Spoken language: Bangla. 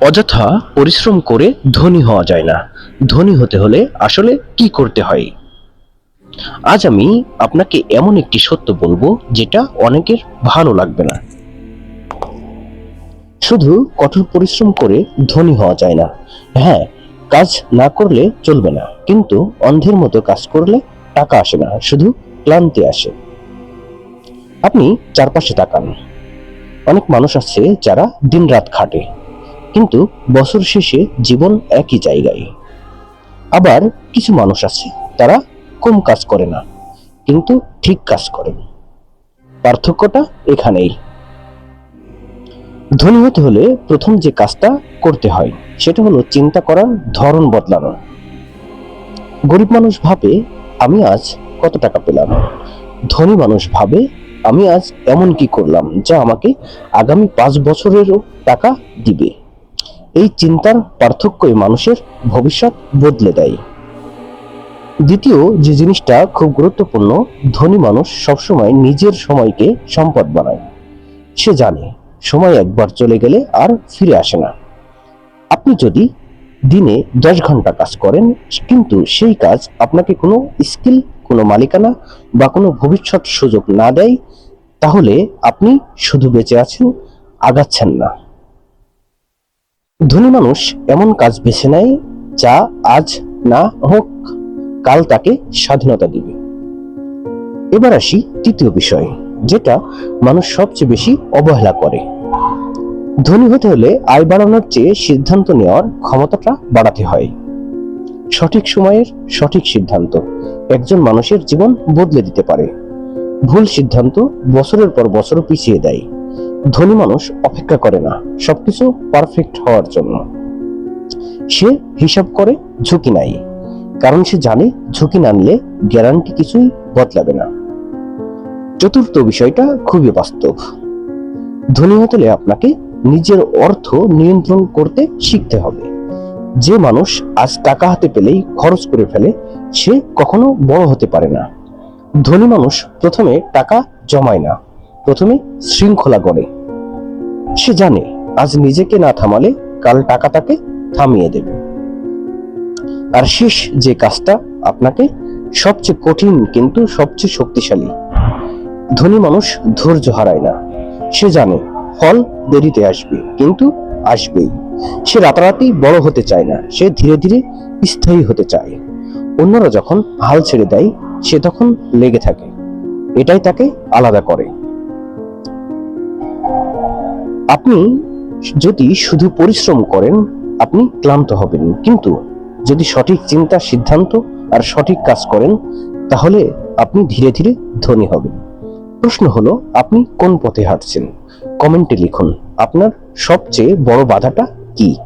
অযথা পরিশ্রম করে ধনী হওয়া যায় না। ধনী হতে হলে আসলে কি করতে হয়? আজ আমি আপনাকে এমন একটি সত্য বলব যেটা অনেকের ভালো লাগবে না। শুধু কঠোর পরিশ্রম করে ধনী হওয়া যায় না। হ্যাঁ কাজ না করলে চলবে না, কিন্তু অন্ধের মতো কাজ করলে টাকা আসে না, শুধু ক্লান্তি আসে। আপনি চারপাশে তাকান। অনেক মানুষ আছে যারা দিনরাত খাটে। কিন্তু বছর শেষে জীবন একই জায়গায়। আবার কিছু মানুষ আছে, তারা কম কাজ করে না, কিন্তু ঠিক কাজ করে পার্থক্যটা এখানেই। ধনী হতে হলে প্রথম যে কাজটা করতে হয়, সেটা হলো চিন্তা করার ধরন বদলানো। গরিব মানুষ ভাবে, আমি আজ কত টাকা পেলাম? ধনী মানুষ ভাবে, আমি আজ এমন কি করলাম, যা আমাকে আগামী পাঁচ বছরেরও টাকা দিবে? এই চিন্তার পার্থক্যই মানুষের ভবিষ্যৎ বদলে দেয়। দ্বিতীয় যে জিনিসটা খুব গুরুত্বপূর্ণ, ধনী মানুষ সবসময় নিজের সময়কে সম্পদ বানায়। সে জানে, সময় একবার চলে গেলে আর ফিরে আসে না। আপনি যদি দিনে দশ ঘণ্টা কাজ করেন, কিন্তু সেই কাজ আপনাকে কোনো স্কিল, কোনো মালিকানা বা কোনো ভবিষ্যৎ সুযোগ না দেয়, তাহলে আপনি শুধু বেঁচে আছেন, আগাচ্ছেন না। ধনী মানুষ এমন কাজ বেছে নেয় যা আজ না হোক, কাল তাকে স্বাধীনতা দিবে। এবার আসি তৃতীয় বিষয়, যেটা মানুষ সবচেয়ে বেশি অবহেলা করে। ধনী হতে হলে আয় বাড়ানোর চেয়ে সিদ্ধান্ত নেওয়ার ক্ষমতাটা বাড়াতে হয়। সঠিক সময়ের সঠিক সিদ্ধান্ত একজন মানুষের জীবন বদলে দিতে পারে। ভুল সিদ্ধান্ত বছরের পর বছর পিছিয়ে দেয়। ধনী মানুষ অপেক্ষা করে না, সবকিছু পারফেক্ট হওয়ার জন্য। সে হিসাব করে ঝুঁকি নাই, কারণ সে জানে ঝুঁকি না নিলে গ্যারান্টি কিছুই বদলাবে না। চতুর্থ বিষয়টা খুবই বাস্তব। ধনী হতে আপনাকে নিজের অর্থ নিয়ন্ত্রণ করতে শিখতে হবে। যে মানুষ আজ টাকা হাতে পেলেই খরচ করে ফেলে, সে কখনো বড় হতে পারে না। ধনী মানুষ প্রথমে টাকা জমায় না। প্রথমে শৃঙ্খলা গড়ে। সে জানে আজ নিজেকে না থামালে কাল টাকা তাকে থামিয়ে দেবে। আর শেষ যে কাজটা আপনাকে সবচেয়ে কঠিন কিন্তু সবচেয়ে শক্তিশালী, ধনী মানুষ ধৈর্য হারায় না। সে জানে ফল দেরিতে আসবে কিন্তু আসবেই। সে রাতারাতি বড় হতে চায় না, সে ধীরে ধীরে স্থায়ী হতে চায়। অন্যরা যখন হাল ছেড়ে দেয়, সে তখন লেগে থাকে। এটাই তাকে আলাদা করে। আপনি যদি শুধু পরিশ্রম করেন, আপনি ক্লান্ত হবেন। কিন্তু যদি সঠিক চিন্তা, সিদ্ধান্ত আর সঠিক কাজ করেন, তাহলে আপনি ধীরে ধীরে ধনী হবেন। প্রশ্ন হলো, আপনি কোন পথে হাঁটছেন? কমেন্টে লিখুন, আপনার সবচেয়ে বড় বাধাটা কি?